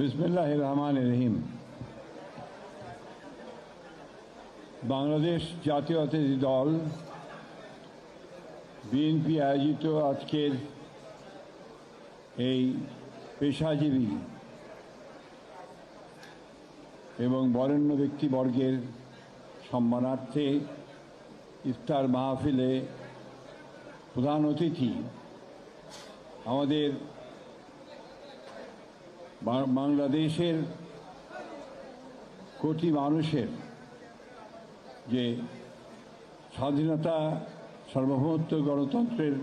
বিসমিল্লাহ রহমান রহিম। বাংলাদেশ জাতীয়তাবাদী দল, বিএনপি আয়োজিত আজকের এই পেশাজীবী এবং বরেণ্য ব্যক্তিবর্গের সম্মানার্থে ইফতার মাহফিলে প্রধান অতিথি আমাদের বাংলাদেশের কোটি মানুষের যে স্বাধীনতা সার্বভৌমত্ব গণতন্ত্রের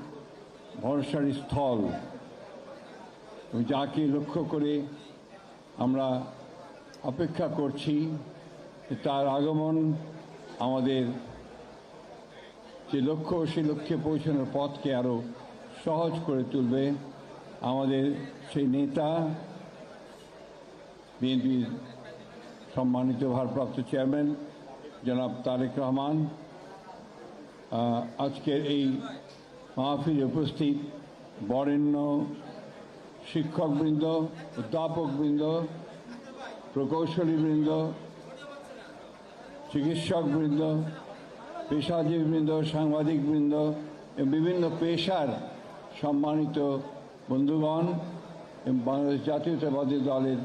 ভরসার স্থল যাকে লক্ষ্য করে আমরা অপেক্ষা করছি, তার আগমন আমাদের যে লক্ষ্য, সেই লক্ষ্যে পৌঁছানোর পথকে আরও সহজ করে তুলবে আমাদের সেই নেতা বিএনপির সম্মানিত ভারপ্রাপ্ত চেয়ারম্যান জনাব তারেক রহমান আজকের এই মাহফিলে উপস্থিত বরেণ্য শিক্ষকবৃন্দ, অধ্যাপকবৃন্দ, প্রকৌশলীবৃন্দ, চিকিৎসকবৃন্দ, পেশাজীবীবৃন্দ, সাংবাদিকবৃন্দ বিভিন্ন পেশার সম্মানিত বন্ধুগণ, এবং বাংলাদেশ জাতীয়তাবাদী দলের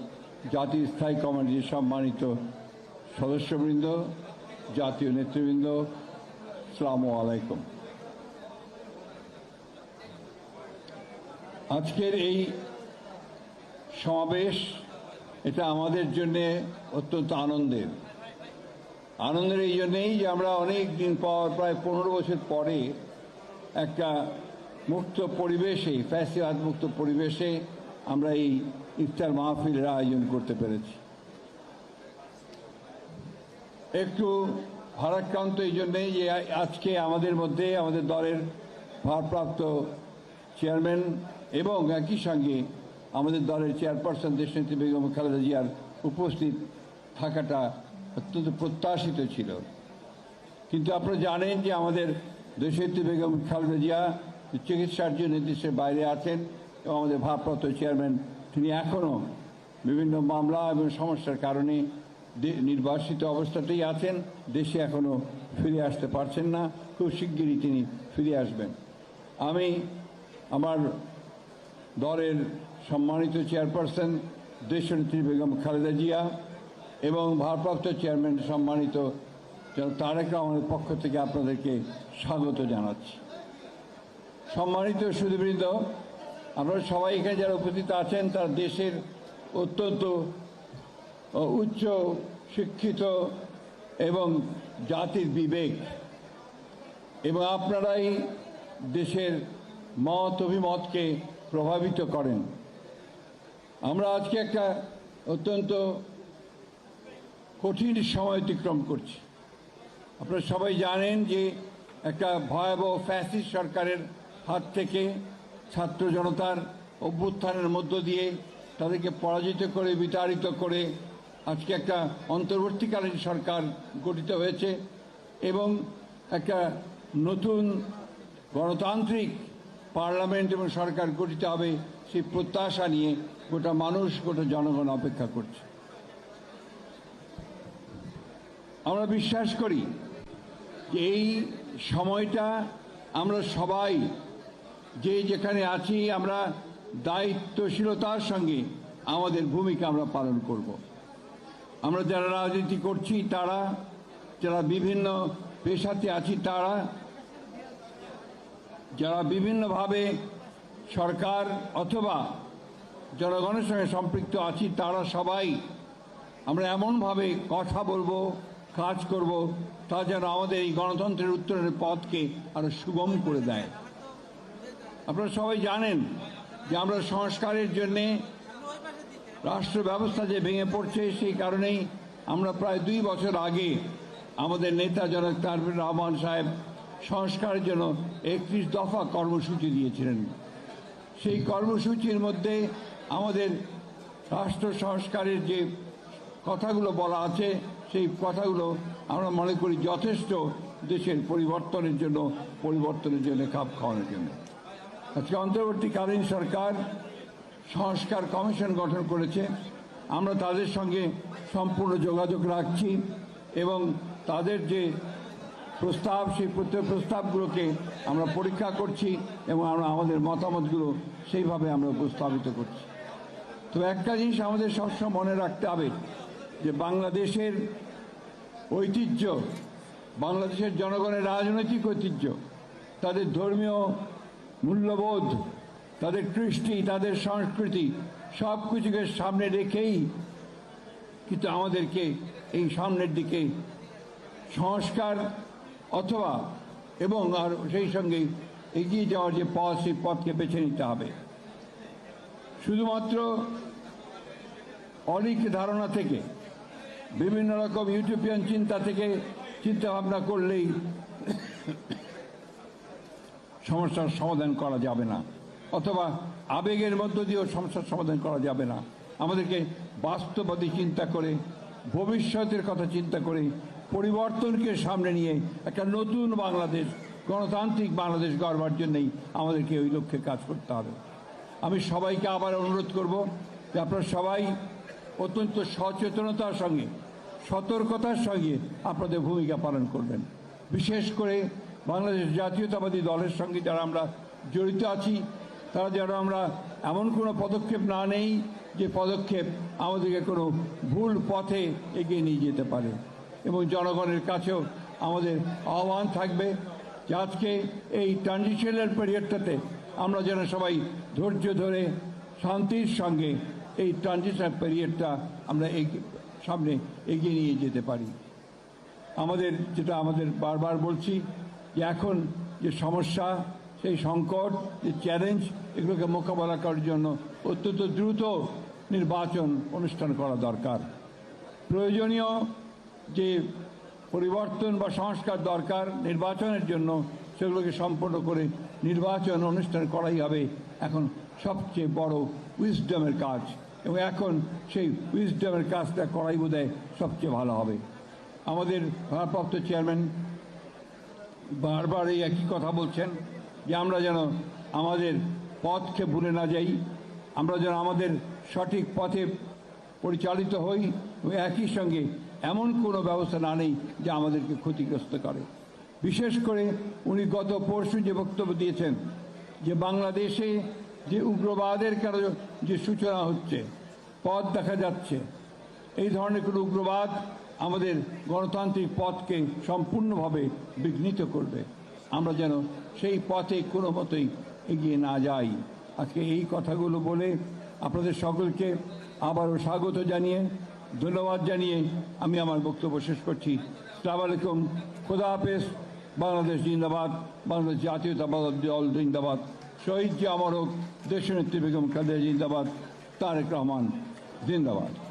জাতীয় স্থায়ী কমিটির সম্মানিত সদস্যবৃন্দ, জাতীয় নেতৃবৃন্দ সালামু আলাইকুম। আজকের এই সমাবেশ, এটা আমাদের জন্যে অত্যন্ত আনন্দের। আনন্দের এই জন্যেই যে আমরা অনেক দিন পর, প্রায় পনেরো বছর পরে একটা মুক্ত পরিবেশে, ফ্যাসিবাদ মুক্ত পরিবেশে আমরা এই ইফতার মাহফিলের আয়োজন করতে পেরেছি। একটু ভারাক্রান্ত এই জন্যেই যে আজকে আমাদের মধ্যে আমাদের দলের ভারপ্রাপ্ত চেয়ারম্যান এবং একই সঙ্গে আমাদের দলের চেয়ারপারসন দেশনেত্রী বেগম খালেদা জিয়ার উপস্থিত থাকাটা অত্যন্ত প্রত্যাশিত ছিল। কিন্তু আপনারা জানেন যে আমাদের দেশনেত্রী বেগম খালেদা জিয়া চিকিৎসার জন্য দেশের বাইরে আছেন এবং আমাদের ভারপ্রাপ্ত চেয়ারম্যান তিনি এখনও বিভিন্ন মামলা এবং সমস্যার কারণে নির্বাসিত অবস্থাতেই আছেন। দেশে এখনও ফিরে আসতে পারছেন না। খুব শিগগিরই তিনি ফিরে আসবেন। আমি আমার দলের সম্মানিত চেয়ারপারসন দেশনেত্রী বেগম খালেদা জিয়া এবং ভারপ্রাপ্ত চেয়ারম্যান সম্মানিত তারেক রহমানের পক্ষ থেকে আপনাদেরকে স্বাগত জানাচ্ছি। সম্মানিত সুধীবৃন্দ আপনারা সবাই এখানে যারা উপস্থিত আছেন, তার দেশের অত্যন্ত উচ্চ শিক্ষিত এবং জাতির বিবেক। এবং আপনারাই দেশের মত অভিমতকে প্রভাবিত করেন। আমরা আজকে একটা অত্যন্ত কঠিন সময় অতিক্রম করছি। আপনারা সবাই জানেন যে একটা ভয়াবহ ফ্যাসিস্ট সরকারের হাত থেকে ছাত্র জনতার অভ্যুত্থানের মধ্য দিয়ে তাদেরকে পরাজিত করে, বিতাড়িত করে আজকে একটা অন্তর্বর্তীকালীন সরকার গঠিত হয়েছে এবং একটা নতুন গণতান্ত্রিক পার্লামেন্ট এবং সরকার গঠিত হবে সেই প্রত্যাশা নিয়ে গোটা মানুষ, গোটা জনগণ অপেক্ষা করছে। আমরা বিশ্বাস করি যে এই সময়টা আমরা সবাই যে যেখানে আছি, আমরা দায়িত্বশীলতার সঙ্গে আমাদের ভূমিকা আমরা পালন করব। আমরা যারা রাজনীতি করছি, তারা, যারা বিভিন্ন পেশাতে আছি, তারা, যারা বিভিন্নভাবে সরকার অথবা জনগণের সঙ্গে সম্পৃক্ত আছি, তারা সবাই আমরা এমনভাবে কথা বলব, কাজ করব, তা যেন আমাদের এই গণতন্ত্রের উত্তরের পথকে আরও সুগম করে দেয়। আপনারা সবাই জানেন যে আমরা সংস্কারের জন্যে রাষ্ট্র ব্যবস্থা যে ভেঙে পড়ছে সেই কারণেই আমরা প্রায় দুই বছর আগে আমাদের নেতা জনক তারপর রহমান সাহেব সংস্কারের জন্য একত্রিশ দফা কর্মসূচি দিয়েছিলেন। সেই কর্মসূচির মধ্যে আমাদের রাষ্ট্র সংস্কারের যে কথাগুলো বলা আছে, সেই কথাগুলো আমরা মনে করি যথেষ্ট দেশের পরিবর্তনের জন্য পরিবর্তনের জন্য খাপ খাওয়ানোর জন্য। আজকে অন্তর্বর্তীকালীন সরকার সংস্কার কমিশন গঠন করেছে। আমরা তাদের সঙ্গে সম্পূর্ণ যোগাযোগ রাখছি এবং তাদের যে প্রস্তাব, সেই প্রস্তাবগুলোকে আমরা পরীক্ষা করছি এবং আমরা আমাদের মতামতগুলো সেইভাবে আমরা উপস্থাপিত করছি। তো একটা জিনিস আমাদের সবসময় মনে রাখতে হবে যে বাংলাদেশের ঐতিহ্য, বাংলাদেশের জনগণের রাজনৈতিক ঐতিহ্য, তাদের ধর্মীয় মূল্যবোধ, তাদের কৃষ্টি, তাদের সংস্কৃতি সব কিছুকে সামনে রেখেই কিন্তু আমাদেরকে এই সামনের দিকে সংস্কার অথবা এবং আর সেই সঙ্গে এগিয়ে যাওয়ার যে পথ, সেই পথকে বেছে নিতে হবে। শুধুমাত্র অলিক ধারণা থেকে, বিভিন্ন রকম ইউটোপিয়ান চিন্তা থেকে, চিন্তা ভাবনা করলেই সমস্যার সমাধান করা যাবে না। অথবা আবেগের মধ্য দিয়েও সমস্যার সমাধান করা যাবে না। আমাদেরকে বাস্তববাদী চিন্তা করে, ভবিষ্যতের কথা চিন্তা করে, পরিবর্তনকে সামনে নিয়ে একটা নতুন বাংলাদেশ, গণতান্ত্রিক বাংলাদেশ গড়বার জন্যেই আমাদেরকে ওই লক্ষ্যে কাজ করতে হবে। আমি সবাইকে আবার অনুরোধ করব যে আপনারা সবাই অত্যন্ত সচেতনতার সঙ্গে, সতর্কতার সঙ্গে আপনাদের ভূমিকা পালন করবেন। বিশেষ করে বাংলাদেশ জাতীয়তাবাদী দলের সঙ্গে যারা আমরা জড়িত আছি, তারা যেন আমরা এমন কোনো পদক্ষেপ না নেই যে পদক্ষেপ আমাদেরকে কোনো ভুল পথে এগিয়ে নিয়ে যেতে পারে। এবং জনগণের কাছেও আমাদের আহ্বান থাকবে যে আজকে এই ট্রানজিশনাল পিরিয়ডটাতে আমরা যেন সবাই ধৈর্য ধরে শান্তির সঙ্গে এই ট্রানজিশনাল পিরিয়ডটা আমরা এগি- সামনে এগিয়ে নিয়ে যেতে পারি। আমাদের যেটা আমাদের বারবার বলছি যে এখন যে সমস্যা, সেই সংকট, যে চ্যালেঞ্জ এগুলোকে মোকাবেলা করার জন্য অত্যন্ত দ্রুত নির্বাচন অনুষ্ঠান করা দরকার। প্রয়োজনীয় যে পরিবর্তন বা সংস্কার দরকার নির্বাচনের জন্য, সেগুলোকে সম্পন্ন করে নির্বাচন অনুষ্ঠান করাই হবে এখন সবচেয়ে বড় উইজডমের কাজ। এবং এখন সেই উইজডমের কাজটা করাই বোধহয় সবচেয়ে ভালো হবে। আমাদের ভারপ্রাপ্ত চেয়ারম্যান বারবার এই একই কথা বলছেন যে আমরা যেন আমাদের পথকে ভুলে না যাই, আমরা যেন আমাদের সঠিক পথে পরিচালিত হই একই সঙ্গে এমন কোনো ব্যবস্থা না নেই যা আমাদেরকে ক্ষতিগ্রস্ত করে। বিশেষ করে উনি গত পরশু যে বক্তব্য দিয়েছেন যে বাংলাদেশে যে উগ্রবাদের কারও যে সূচনা হচ্ছে, পথ দেখা যাচ্ছে, এই ধরনের কোনো উগ্রবাদ আমাদের গণতান্ত্রিক পথকে সম্পূর্ণভাবে বিঘ্নিত করবে। আমরা যেন সেই পথে কোনো মতেই এগিয়ে না যাই। আজকে এই কথাগুলো বলে আপনাদের সকলকে আবারও স্বাগত জানিয়ে, ধন্যবাদ জানিয়ে আমি আমার বক্তব্য শেষ করছি। সালাম আলাইকুম। খোদা হাফেজ। বাংলাদেশ জিন্দাবাদ। বাংলাদেশ জাতীয়তাবাদ দল জিন্দাবাদ। শহীদ জি অমর হোক দেশনেত্রী বেগম খালেদা জিন্দাবাদ। তারেক রহমান জিন্দাবাদ।